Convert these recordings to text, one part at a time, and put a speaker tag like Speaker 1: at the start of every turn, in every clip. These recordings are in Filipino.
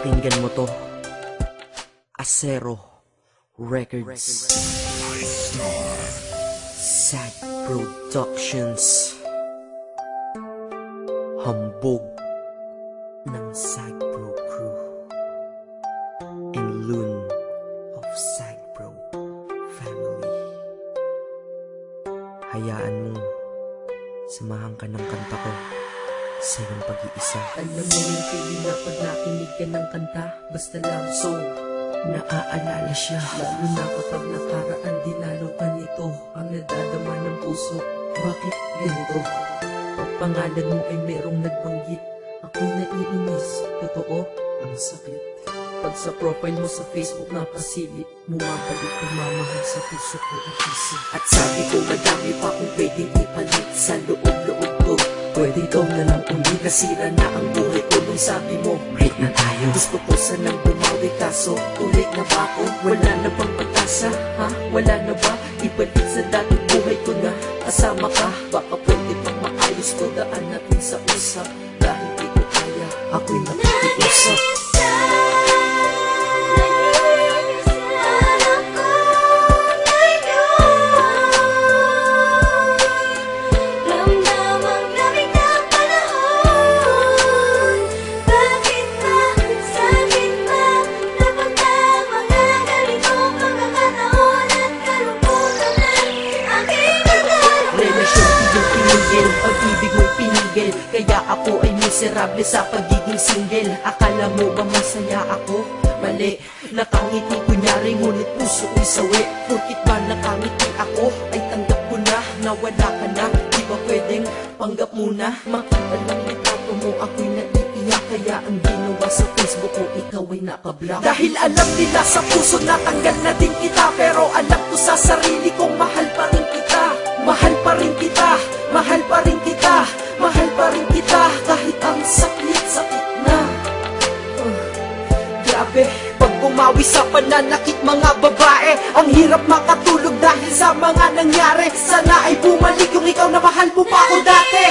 Speaker 1: Pakinggan mo to. Acero Records. Sad Productions. Hambog ng Sad Pro Crew. And Loon of Sad Pro Family. Hayaan mong samahan ka ng kanta ko sa iyong pag-iisa.
Speaker 2: Alam mo yung feeling na pag nakinig ka ng kanta Basta lang song. Naaalala siya. Lalo na kapag nakaraan Di lalo pa nito Ang nadadama ng puso. Bakit ganito? Pag pangalan mo ay merong nagbanggit. Ako'y naiinis. Totoo? Ang sakit. Pag sa profile mo sa Facebook napasilip. Bumabalik pagmamahal sa puso ko at isip At sabi ko madami pa kung pwedeng ipalit Sa loob-loob ko Pwede ikaw na lang uli Nasira na ang buhay ko nung sabi mo Break na tayo Gusto ko sanang bumawi kaso Ulit na ba ako? Wala na bang pag-asa? Ha? Wala na ba? Ibalik sa dating buhay ko na Kasama ka Baka pwede pang maayos ko Daan natin sa usap Dahil di ko kaya Ako'y nakikiusap pinigil Pag-ibig mo'y pinigil Kaya ako ay miserable sa pagiging single. Akala mo ba masaya ako? Mali, nakangiti kunyari Ngunit puso ko'y sawi. Porkit ba nakangiti ako? Ay tanggap ko na na wala ka na. Di ba pwedeng panggap muna? Makita lang ni tato mo ako'y naiiyak. Kaya ang ginawa sa Facebook ko Ikaw ay nakablock Dahil alam nila sa puso natanggal na din kita. Pero alam ko sa sarili kong mahal pa rin mahal pa rin kita Mahal pa rin kita kahit ang sakit-sakit na. Uh, Grabe, pag bumawi sa pananakit mga babae Ang hirap makatulog dahil sa mga nangyari. Sana ay bumalik yung ikaw na mahal mo pa ako dati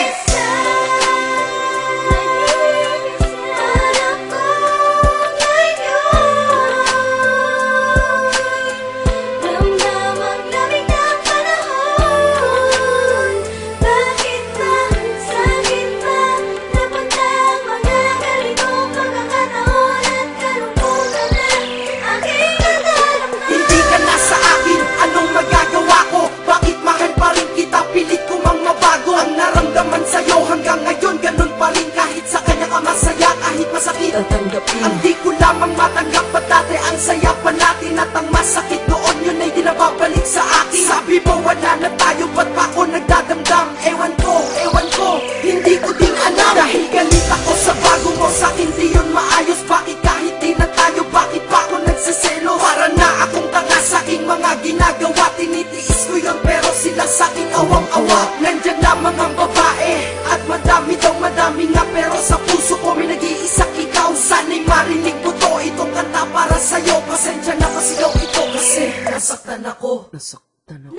Speaker 3: at
Speaker 2: ang masakit noon Yun ay di na sa akin. Sabi mo wala na tayo, ba't pa ako nagdadamdam? Ewan ko, ewan ko, hindi ko din alam. Dahil galit ako sa bago mo, sa akin di yun maayos. Bakit kahit di na tayo, bakit pa ako nagsiselo? Para na akong tanga sa aking mga ginagawa Tinitiis ko yun pero sila sa akin awang-awa. Nandyan lamang ang babae At madami daw madami nga Pero sa puso ko may nag-iisa ikaw Sana'y marinig mo to. Itong kanta para sa'yo Pasensya nasaktan ako.
Speaker 1: Nasaktan ako.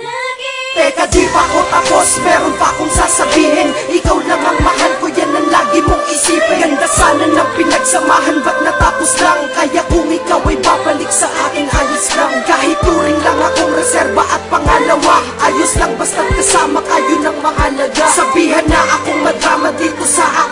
Speaker 2: Teka di pa ako tapos. Meron pa akong sasabihin. Ikaw lang ang mahal ko. Yan ang lagi mong isipin. Ganda sana ng pinagsamahan. Ba't natapos lang? Kaya kung ikaw ay babalik sa akin Ayos lang. Kahit turing lang akong reserba at pangalawa Ayos lang. Basta't kasama kayo ng mahalaga. Sabihan na akong madrama dito sa aking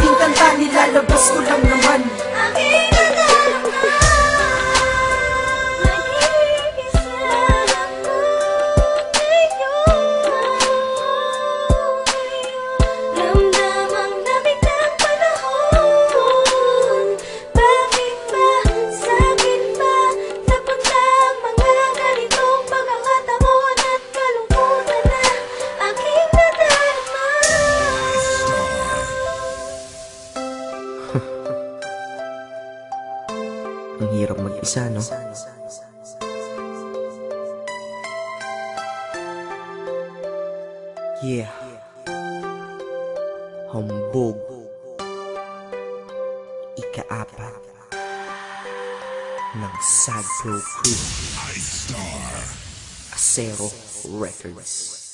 Speaker 1: mag-isa, no? Yeah. Hambog. Ikaapat ng Sad Pro Crew. Acero Records.